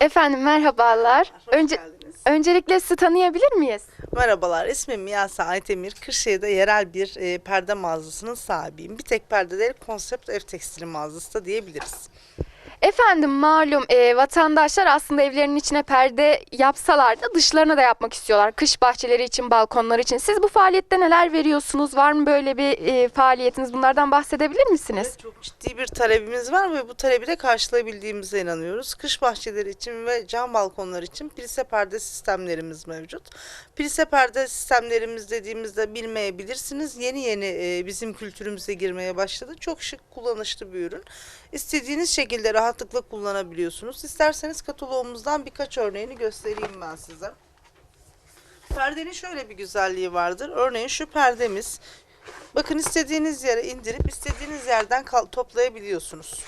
Efendim merhabalar. Hoş Önce geldiniz. öncelikle sizi tanıyabilir miyiz? Merhabalar, ismim Miyasa Aytemir. Kırşehir'de yerel bir e, perde mağazasının sahibiyim. Bir tek perde değil, konsept ev tekstili mağazası da diyebiliriz. Efendim malum e, vatandaşlar aslında evlerinin içine perde yapsalar da dışlarına da yapmak istiyorlar. Kış bahçeleri için, balkonlar için. Siz bu faaliyette neler veriyorsunuz? Var mı böyle bir e, faaliyetiniz? Bunlardan bahsedebilir misiniz? Evet, çok ciddi bir talebimiz var ve bu talebi de karşılayabildiğimize inanıyoruz. Kış bahçeleri için ve cam balkonlar için plise perde sistemlerimiz mevcut. Plise perde sistemlerimiz dediğimizde bilmeyebilirsiniz. Yeni yeni e, bizim kültürümüze girmeye başladı. Çok şık, kullanışlı bir ürün. İstediğiniz şekilde rahatlıkla kullanabiliyorsunuz. İsterseniz kataloğumuzdan birkaç örneğini göstereyim ben size. Perdenin şöyle bir güzelliği vardır. Örneğin şu perdemiz. Bakın istediğiniz yere indirip istediğiniz yerden toplayabiliyorsunuz.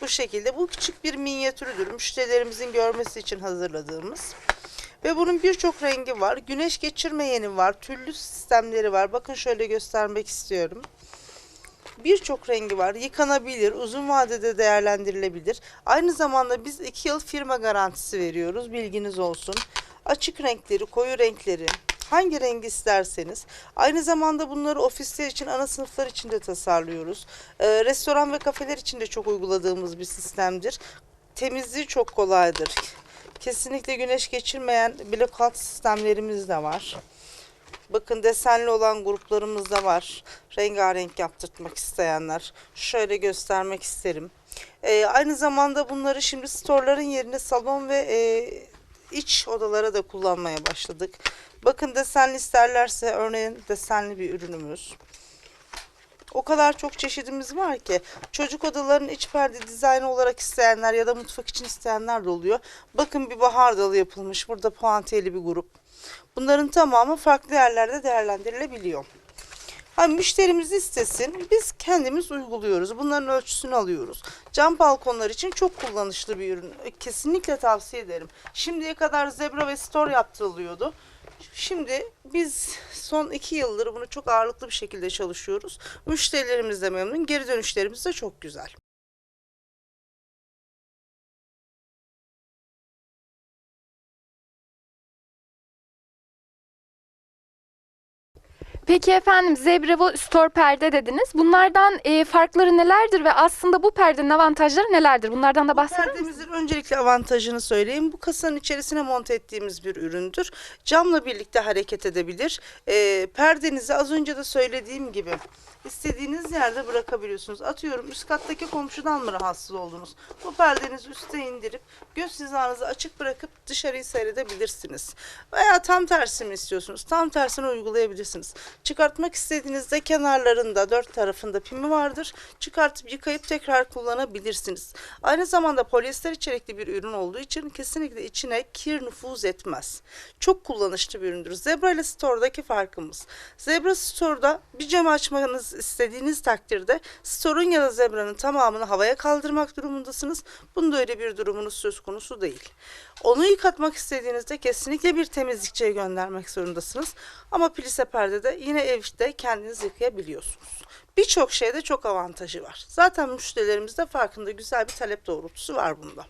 Bu şekilde bu küçük bir minyatürüdür. Müşterilerimizin görmesi için hazırladığımız. Ve bunun birçok rengi var. Güneş geçirmeyeni var. Tüllü sistemleri var. Bakın şöyle göstermek istiyorum. Birçok rengi var. Yıkanabilir, uzun vadede değerlendirilebilir. Aynı zamanda biz 2 yıl firma garantisi veriyoruz. Bilginiz olsun. Açık renkleri, koyu renkleri, hangi rengi isterseniz. Aynı zamanda bunları ofisler için, ana sınıflar için de tasarlıyoruz. Ee, restoran ve kafeler için de çok uyguladığımız bir sistemdir. Temizliği çok kolaydır. Kesinlikle güneş geçirmeyen blackout sistemlerimiz de var. Bakın desenli olan gruplarımız da var. Rengarenk yaptırtmak isteyenler. Şöyle göstermek isterim. Ee, aynı zamanda bunları şimdi storeların yerine salon ve e, iç odalara da kullanmaya başladık. Bakın desenli isterlerse örneğin desenli bir ürünümüz. O kadar çok çeşidimiz var ki çocuk odalarının iç perde dizaynı olarak isteyenler ya da mutfak için isteyenler de oluyor. Bakın bir bahar dalı yapılmış. Burada puantiyeli bir grup. Bunların tamamı farklı yerlerde değerlendirilebiliyor. Hani müşterimiz istesin, biz kendimiz uyguluyoruz. Bunların ölçüsünü alıyoruz. Cam balkonlar için çok kullanışlı bir ürün. E, Kesinlikle tavsiye ederim. Şimdiye kadar zebra ve store yaptırılıyordu. Şimdi biz son iki yıldır bunu çok ağırlıklı bir şekilde çalışıyoruz. Müşterilerimiz de memnun, geri dönüşlerimiz de çok güzel. Peki efendim Zebrevo Store perde dediniz. Bunlardan e, farkları nelerdir ve aslında bu perdenin avantajları nelerdir? Bunlardan da bahseder misiniz? Perdemizin öncelikle avantajını söyleyeyim. Bu kasanın içerisine monte ettiğimiz bir üründür. Camla birlikte hareket edebilir. Ee, perdenizi az önce de söylediğim gibi istediğiniz yerde bırakabiliyorsunuz. Atıyorum üst kattaki komşudan mı rahatsız oldunuz? Bu perdenizi üste indirip göz hizanızı açık bırakıp dışarıyı seyredebilirsiniz. Veya tam tersini istiyorsunuz? Tam tersini uygulayabilirsiniz. Çıkartmak istediğinizde kenarlarında dört tarafında pimi vardır. Çıkartıp yıkayıp tekrar kullanabilirsiniz. Aynı zamanda polyester içerikli bir ürün olduğu için kesinlikle içine kir nüfuz etmez. Çok kullanışlı bir üründür. Zebra ile Store'daki farkımız. Zebra Store'da bir cam açmanız istediğiniz takdirde Store'un ya da Zebra'nın tamamını havaya kaldırmak durumundasınız. Bunda öyle bir durumunuz söz konusu değil. Onu yıkatmak istediğinizde kesinlikle bir temizlikçiye göndermek zorundasınız. Ama plise perdede yine evde kendiniz yıkayabiliyorsunuz. Birçok şeyde çok avantajı var. Zaten müşterilerimizde farkında güzel bir talep doğrultusu var bunda.